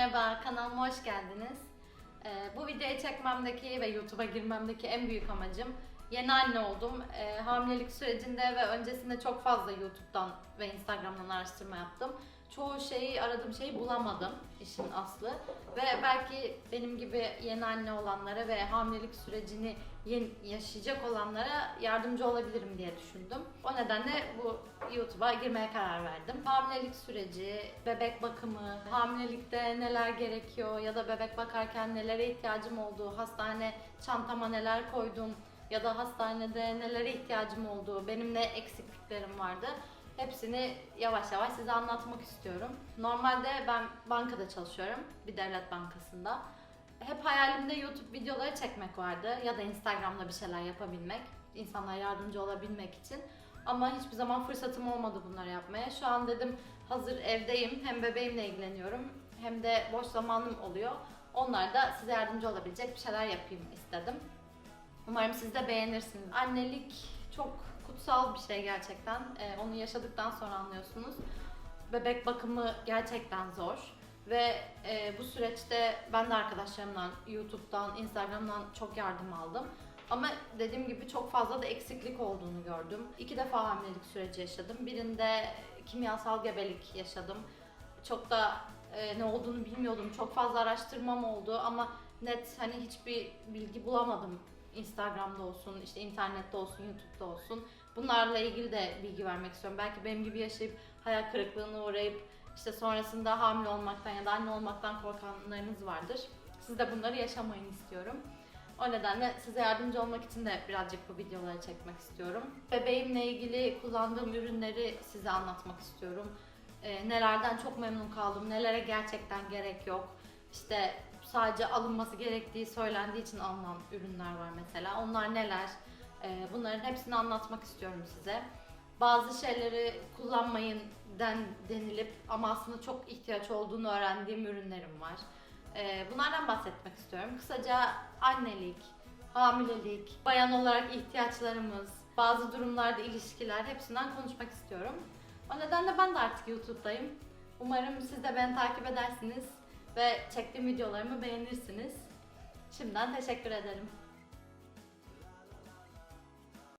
Merhaba, kanalıma hoş geldiniz. Ee, bu videoyu çekmemdeki ve YouTube'a girmemdeki en büyük amacım yeni anne oldum. Ee, hamilelik sürecinde ve öncesinde çok fazla YouTube'dan ve Instagram'dan araştırma yaptım. Çoğu şeyi, aradığım şeyi bulamadım işin aslı. Ve belki benim gibi yeni anne olanlara ve hamilelik sürecini yeni yaşayacak olanlara yardımcı olabilirim diye düşündüm. O nedenle bu YouTube'a girmeye karar verdim. Hamilelik süreci, bebek bakımı, hamilelikte neler gerekiyor ya da bebek bakarken nelere ihtiyacım olduğu, hastane çantama neler koydum ya da hastanede nelere ihtiyacım olduğu, benim ne eksikliklerim vardı. Hepsini yavaş yavaş size anlatmak istiyorum. Normalde ben bankada çalışıyorum, bir devlet bankasında. Hep hayalimde YouTube videoları çekmek vardı ya da Instagram'da bir şeyler yapabilmek, insanlara yardımcı olabilmek için. Ama hiçbir zaman fırsatım olmadı bunları yapmaya. Şu an dedim hazır evdeyim, hem bebeğimle ilgileniyorum hem de boş zamanım oluyor. Onlar da size yardımcı olabilecek bir şeyler yapayım istedim. Umarım siz de beğenirsiniz. Annelik çok kutsal bir şey gerçekten. Ee, onu yaşadıktan sonra anlıyorsunuz. Bebek bakımı gerçekten zor. Ve e, bu süreçte ben de arkadaşlarımdan, YouTube'dan, Instagram'dan çok yardım aldım. Ama dediğim gibi çok fazla da eksiklik olduğunu gördüm. İki defa hamilelik süreci yaşadım. Birinde kimyasal gebelik yaşadım. Çok da e, ne olduğunu bilmiyordum. Çok fazla araştırmam oldu ama net hani hiçbir bilgi bulamadım. Instagram'da olsun, işte internette olsun, YouTube'da olsun. Bunlarla ilgili de bilgi vermek istiyorum. Belki benim gibi yaşayıp hayal kırıklığına uğrayıp işte sonrasında hamile olmaktan ya da anne olmaktan korkanlarınız vardır. Siz de bunları yaşamayın istiyorum. O nedenle size yardımcı olmak için de birazcık bu videoları çekmek istiyorum. Bebeğimle ilgili kullandığım ürünleri size anlatmak istiyorum. Ee, nelerden çok memnun kaldım, nelere gerçekten gerek yok. İşte sadece alınması gerektiği söylendiği için alınan ürünler var mesela. Onlar neler? Ee, bunların hepsini anlatmak istiyorum size. Bazı şeyleri kullanmayın den, denilip ama aslında çok ihtiyaç olduğunu öğrendiğim ürünlerim var. Ee, bunlardan bahsetmek istiyorum. Kısaca annelik, hamilelik, bayan olarak ihtiyaçlarımız, bazı durumlarda ilişkiler hepsinden konuşmak istiyorum. O nedenle ben de artık YouTube'dayım. Umarım siz de beni takip edersiniz ve çektiğim videolarımı beğenirsiniz. Şimdiden teşekkür ederim.